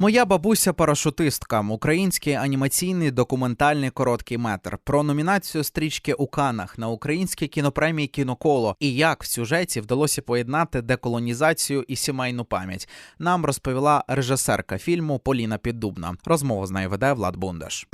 Моя бабуся парашутистка, український анімаційний документальний короткий метр про номінацію стрічки у Канах на українській кінопремії Кіноколо і як в сюжеті вдалося поєднати деколонізацію і сімейну пам'ять. Нам розповіла режисерка фільму Поліна Піддубна. Розмову з нею веде Влад Бундаш.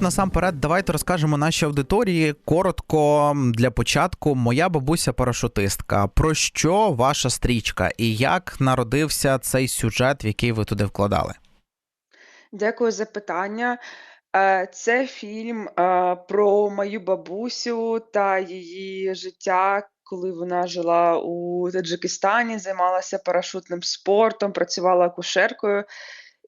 Насамперед, давайте розкажемо нашій аудиторії коротко для початку. Моя бабуся парашутистка. Про що ваша стрічка і як народився цей сюжет, в який ви туди вкладали? Дякую за питання. Е, Це фільм е, про мою бабусю та її життя, коли вона жила у Таджикистані, займалася парашутним спортом, працювала акушеркою.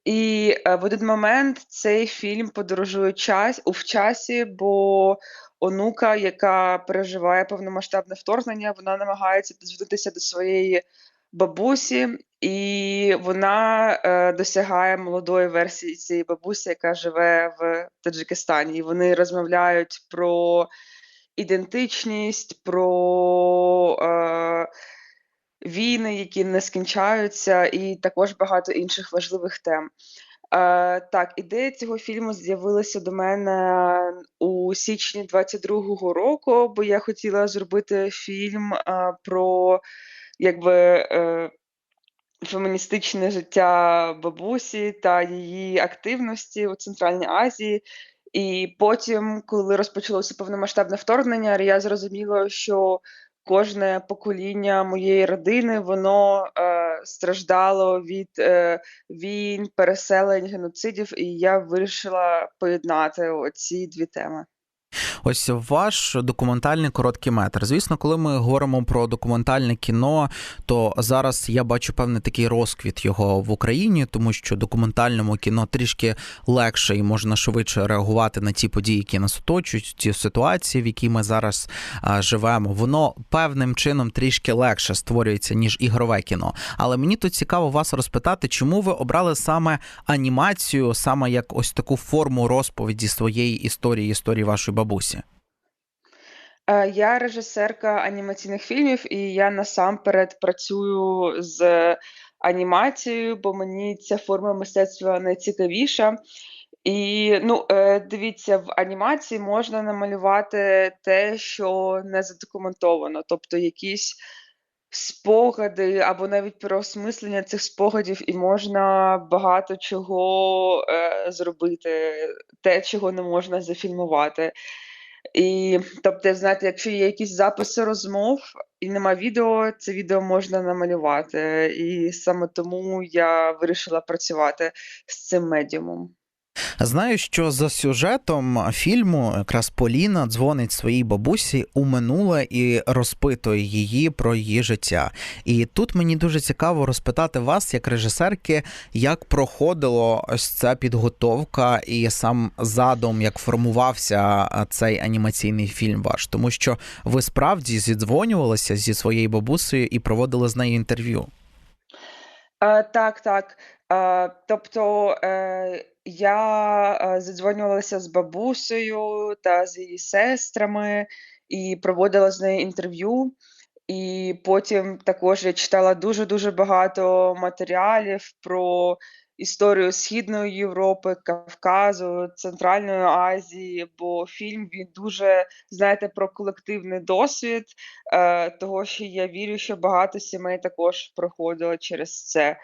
І е, в один момент цей фільм подорожує час у в часі, бо онука, яка переживає повномасштабне вторгнення, вона намагається додзвонитися до своєї бабусі, і вона е, досягає молодої версії цієї бабусі, яка живе в Таджикистані. І вони розмовляють про ідентичність, про е, війни, які не скінчаються, і також багато інших важливих тем. Е, так, ідея цього фільму з'явилася до мене у січні 22-го року, бо я хотіла зробити фільм е, про якби е, феміністичне життя бабусі та її активності у Центральній Азії. І потім, коли розпочалося повномасштабне вторгнення, я зрозуміла, що кожне покоління моєї родини воно е, страждало від е, війн, переселень, геноцидів, і я вирішила поєднати оці дві теми. Ось ваш документальний короткий метр. Звісно, коли ми говоримо про документальне кіно, то зараз я бачу певний такий розквіт його в Україні, тому що документальному кіно трішки легше і можна швидше реагувати на ті події, які нас оточують, ті ситуації, в якій ми зараз а, живемо. Воно певним чином трішки легше створюється ніж ігрове кіно. Але мені тут цікаво вас розпитати, чому ви обрали саме анімацію, саме як ось таку форму розповіді своєї історії, історії вашої бабусі? Е, Я режисерка анімаційних фільмів, і я насамперед працюю з анімацією, бо мені ця форма мистецтва найцікавіша. І ну, е, дивіться, в анімації можна намалювати те, що не задокументовано, тобто якісь спогади або навіть переосмислення цих спогадів, і можна багато чого е, зробити, те, чого не можна зафільмувати. І тобто, знаєте, якщо є якісь записи розмов і нема відео, це відео можна намалювати. І саме тому я вирішила працювати з цим медіумом. Знаю, що за сюжетом фільму якраз Поліна дзвонить своїй бабусі у минуле і розпитує її про її життя. І тут мені дуже цікаво розпитати вас, як режисерки, як проходило ось ця підготовка і сам задум, як формувався цей анімаційний фільм ваш, тому що ви справді зідзвонювалися зі своєю бабусею і проводили з нею інтерв'ю. Е, так, так. Е, тобто, е, я, е, задзвонювалася з бабусею та з її сестрами і проводила з нею інтерв'ю. І потім також я читала дуже-дуже багато матеріалів про історію Східної Європи, Кавказу, Центральної Азії, бо фільм він дуже, знаєте, про колективний досвід, е, того, що я вірю, що багато сімей також проходило через це.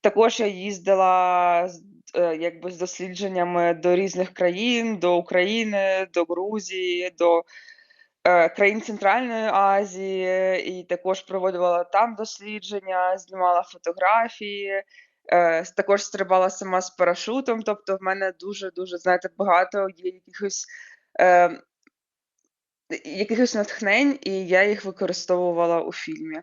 Також я їздила е, якби з дослідженнями до різних країн, до України, до Грузії, до е, країн Центральної Азії, і також проводила там дослідження, знімала фотографії, е, також стрибала сама з парашутом. Тобто, в мене дуже дуже знаєте багато є якихось. Е, якихось натхнень, і я їх використовувала у фільмі.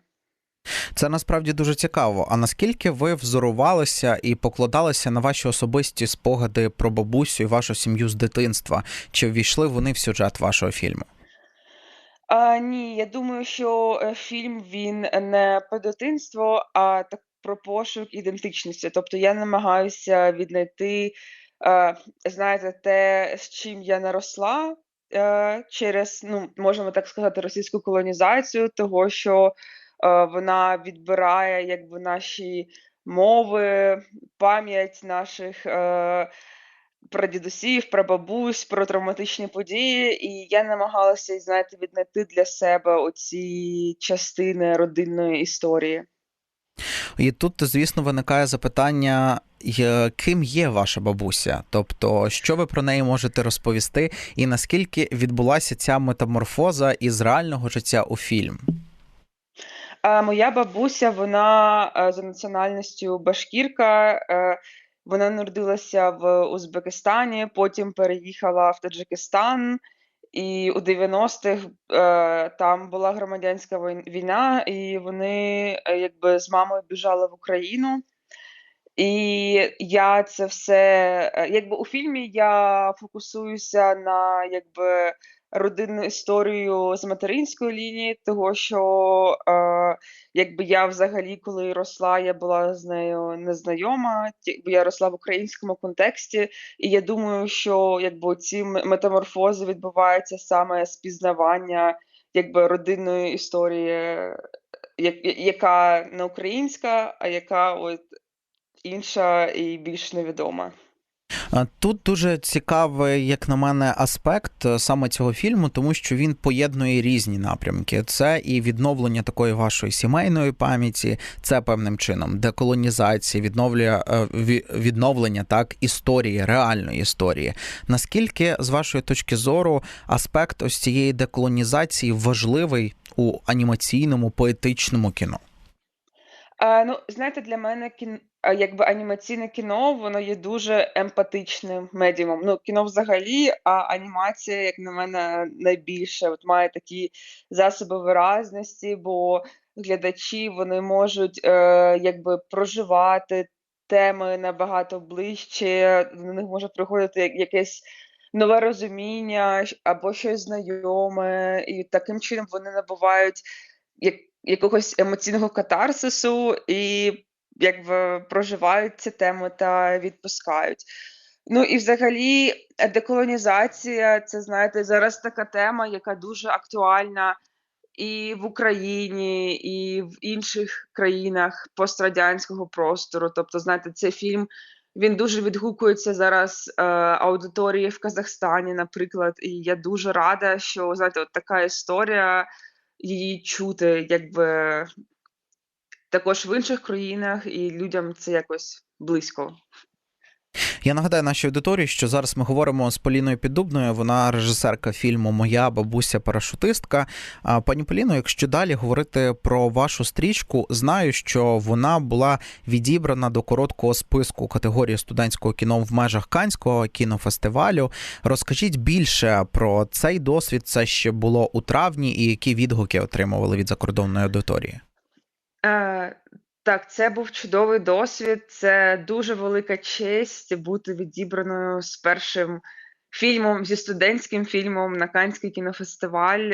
Це насправді дуже цікаво. А наскільки ви взорувалися і покладалися на ваші особисті спогади про бабусю і вашу сім'ю з дитинства? Чи ввійшли вони в сюжет вашого фільму? А, ні, я думаю, що, е, фільм він не про дитинство, а так про пошук ідентичності. Тобто я намагаюся віднайти, е, знаєте, те, з чим я наросла, е, через, ну, можемо так сказати, російську колонізацію, того, що, е, вона відбирає якби наші мови, пам'ять наших, е, прадідусів, прабабусь про бабусь, про травматичні події, і я намагалася, знаєте, віднайти для себе оці частини родинної історії. І тут, звісно, виникає запитання, ким є ваша бабуся? Тобто, що ви про неї можете розповісти, і наскільки відбулася ця метаморфоза із реального життя у фільм? Моя бабуся, вона е, за національністю башкірка. Вона народилася в Узбекистані, потім переїхала в Таджикистан, і у 90-х е, там була громадянська війна, і вони е, якби з мамою біжали в Україну. І я це все, е, якби у фільмі я фокусуюся на якби родинну історію з материнської лінії, того що е, якби я взагалі, коли росла, я була з нею незнайома, бо я росла в українському контексті, і я думаю, що якби ці метаморфози відбуваються саме з пізнавання якби родинної історії, яка не українська, а яка от інша і більш невідома. Тут дуже цікавий, як на мене, аспект е, саме цього фільму, тому що він поєднує різні напрямки. Це і відновлення такої вашої сімейної пам'яті, це певним чином деколонізація, відновлення е, відновлення так історії, реальної історії. Наскільки, з вашої точки зору, аспект ось цієї деколонізації важливий у анімаційному поетичному кіно? А, ну, знаєте, для мене кін якби анімаційне кіно, воно є дуже емпатичним медіумом. Ну, кіно взагалі, а анімація, як на мене, найбільше от має такі засоби виразності, бо глядачі вони можуть е, якби проживати теми набагато ближче, до них може приходити якесь нове розуміння або щось знайоме, і таким чином вони набувають як якогось емоційного катарсису і якби проживають ці теми та відпускають. Ну і взагалі, деколонізація це знаєте, зараз така тема, яка дуже актуальна і в Україні, і в інших країнах пострадянського простору. Тобто, знаєте, цей фільм він дуже відгукується зараз е, аудиторії в Казахстані, наприклад. І я дуже рада, що знаєте, от така історія її чути, якби також в інших країнах, і людям це якось близько. Я нагадаю нашій аудиторії, що зараз ми говоримо з Поліною Піддубною. Вона режисерка фільму Моя бабуся парашутистка. Пані Поліно, якщо далі говорити про вашу стрічку, знаю, що вона була відібрана до короткого списку категорії студентського кіно в межах Канського кінофестивалю. Розкажіть більше про цей досвід. Це ще було у травні, і які відгуки отримували від закордонної аудиторії. Так, це був чудовий досвід. Це дуже велика честь бути відібраною з першим фільмом, зі студентським фільмом на Каннський кінофестиваль.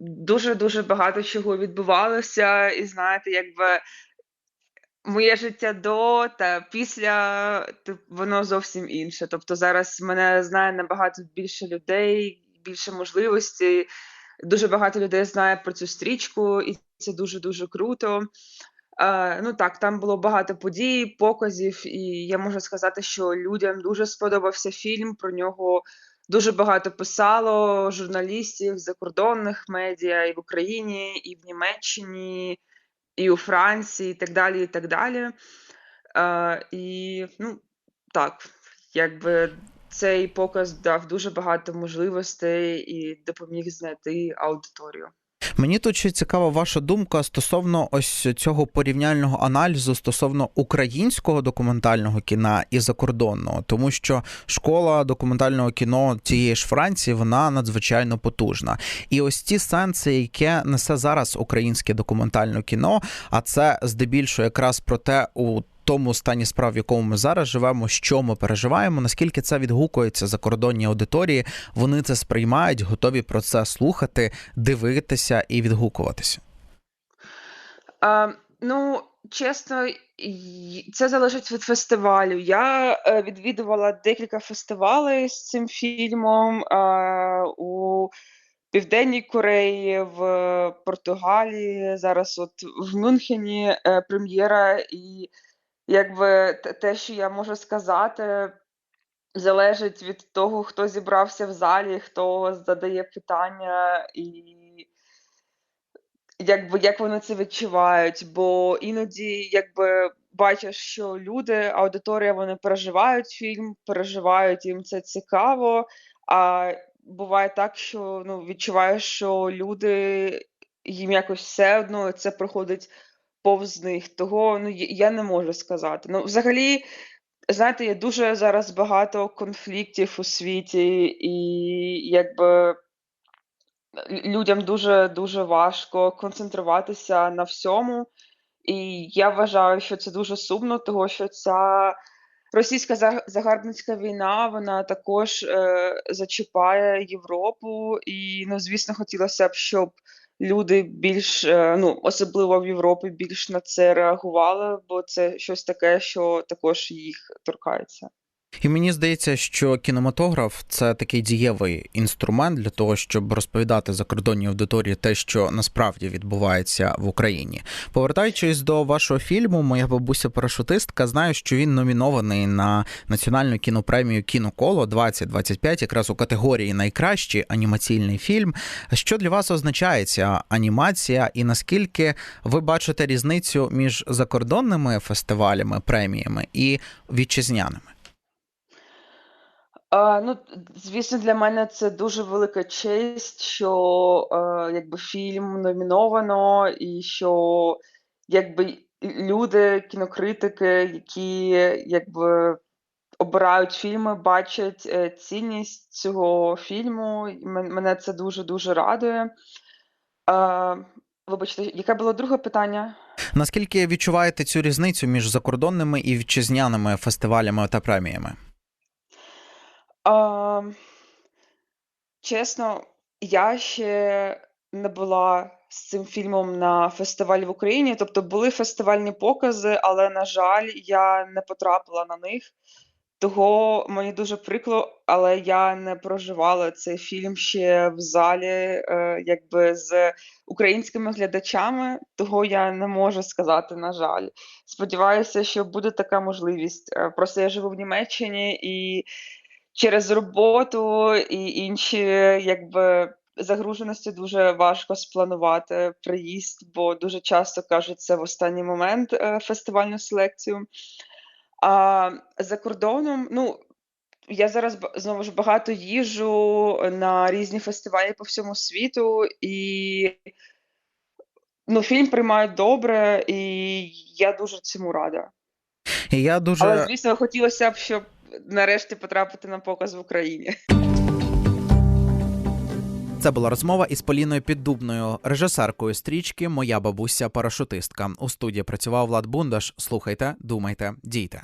Дуже-дуже багато чого відбувалося, і знаєте, якби моє життя до та після воно зовсім інше. Тобто зараз мене знає набагато більше людей, більше можливостей. Дуже багато людей знає про цю стрічку, і це дуже дуже круто. Е, ну так, там було багато подій, показів, і я можу сказати, що людям дуже сподобався фільм. Про нього дуже багато писало журналістів закордонних медіа і в Україні, і в Німеччині, і у Франції, і так далі. І так далі. Е, і ну так, якби цей показ дав дуже багато можливостей і допоміг знайти аудиторію. Мені тут ще цікава ваша думка стосовно ось цього порівняльного аналізу стосовно українського документального кіна і закордонного, тому що школа документального кіно цієї ж Франції вона надзвичайно потужна. І ось ті сенси, яке несе зараз українське документальне кіно, а це здебільшого якраз про те, у тому стані справ, в якому ми зараз живемо, що ми переживаємо, наскільки це відгукується закордонні аудиторії, вони це сприймають, готові про це слухати, дивитися і відгукуватися. А, Ну, чесно, це залежить від фестивалю. Я е, відвідувала декілька фестивалей з цим фільмом. А, у Південній Кореї, в Португалії, зараз от в Мюнхені е, прем'єра, і якби те, що я можу сказати, залежить від того, хто зібрався в залі, хто задає питання, і якби як вони це відчувають. Бо іноді, якби бачиш, що люди, аудиторія, вони переживають фільм, переживають, їм це цікаво. А буває так, що ну, відчуваєш, що люди їм якось все одно це проходить повз них. Того ну, я не можу сказати. Ну, взагалі, знаєте, є дуже зараз багато конфліктів у світі, і якби людям дуже дуже важко концентруватися на всьому. І я вважаю, що це дуже сумно, того що ця російська за- загарбницька війна, вона також е, зачіпає Європу. І, ну, звісно, хотілося б, щоб люди більш, е, ну, особливо в Європі, більш на це реагували, бо це щось таке, що також їх торкається. І мені здається, що кінематограф це такий дієвий інструмент для того, щоб розповідати закордонній аудиторії те, що насправді відбувається в Україні. Повертаючись до вашого фільму, моя бабуся парашутистка знаю, що він номінований на національну кінопремію Кіноколо 2025, якраз у категорії Найкращий анімаційний фільм. Що для вас означає ця анімація, і наскільки ви бачите різницю між закордонними фестивалями, преміями і вітчизняними? А, ну, звісно, для мене це дуже велика честь, що е, якби фільм номіновано, і що якби люди, кінокритики, які якби обирають фільми, бачать е, цінність цього фільму. І Мене це дуже дуже радує. А, вибачте, яке було друге питання? Наскільки відчуваєте цю різницю між закордонними і вітчизняними фестивалями та преміями? А, чесно, я ще не була з цим фільмом на фестивалі в Україні. Тобто були фестивальні покази, але, на жаль, я не потрапила на них. Того мені дуже прикро, але я не проживала цей фільм ще в залі, е, якби з українськими глядачами, того я не можу сказати, на жаль. Сподіваюся, що буде така можливість. Е, Просто я живу в Німеччині і через роботу і інші, якби, загруженості дуже важко спланувати приїзд, бо дуже часто кажуть, це в останній момент, е, фестивальну селекцію. А за кордоном, ну, я зараз знову ж багато їжджу на різні фестивалі по всьому світу, і, ну, фільм приймають добре, і я дуже цьому рада. Я Але, звісно, хотілося б, щоб нарешті потрапити на показ в Україні. це була розмова із Поліною Піддубною, режисеркою стрічки Моя бабуся парашутистка. У студії працював Влад Бундаш. Слухайте, думайте, дійте.